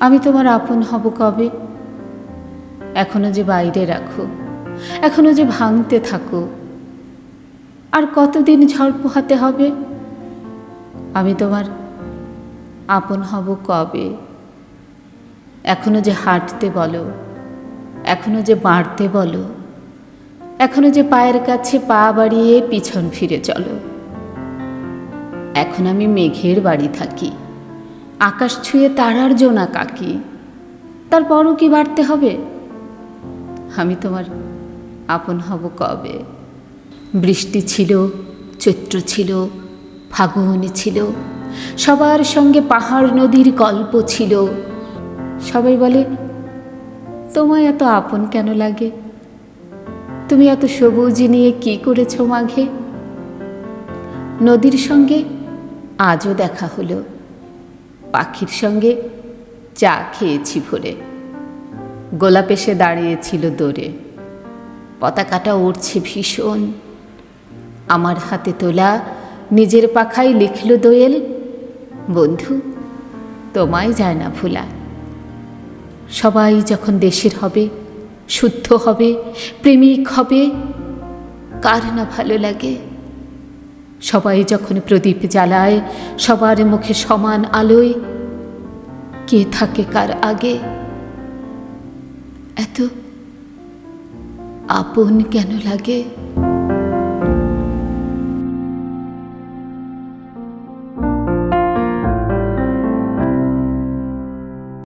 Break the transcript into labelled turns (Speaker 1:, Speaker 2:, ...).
Speaker 1: আমি তোমার আপন হব কবে? এখনও যে বাইরে রাখো, এখনও যে ভাঙতে থাকো, আর কতদিন ঝড় পোহাতে হবে? আমি তোমার আপন হব কবে? এখনও যে হাঁটতে বলো, এখনও যে বাড়তে বলো, এখনও যে পায়ের কাছে পা বাড়িয়ে পিছন ফিরে চলো। এখন আমি মেঘের বাড়ি থাকি। আকাশ ছুঁয়ে তারার জোনা, কাকি। তারপরও কি বাড়তে হবে? আমি তোমার আপন হব কবে? বৃষ্টি ছিল, চৈত্র ছিল, ফাগুন ছিল, সবার সঙ্গে পাহাড় নদীর গল্প ছিল। সবাই বলে, তোমায় এত আপন কেন লাগে? তুমি এত সবুজ নিয়ে কি করেছ মাঘে? নদীর সঙ্গে আজও দেখা হলো। পাখির সঙ্গে চা খেয়েছি ভোরে। গোলাপ এসে দাঁড়িয়েছিল দৌড়ে পতাকাটা উড়ছে ভীষণ। আমার হাতে তোলা নিজের পাখায় লিখল দোয়েল, বন্ধু, তোমায় যায় না ভোলা। সবাই যখন দেশের হবে, শুদ্ধ হবে, প্রেমিক হবে, কার না ভালো লাগে? সবাই যখন প্রদীপ জ্বালায়, সবার মুখে সমান আলোয়, কে থাকে কার আগে? এত আপন কেন লাগে?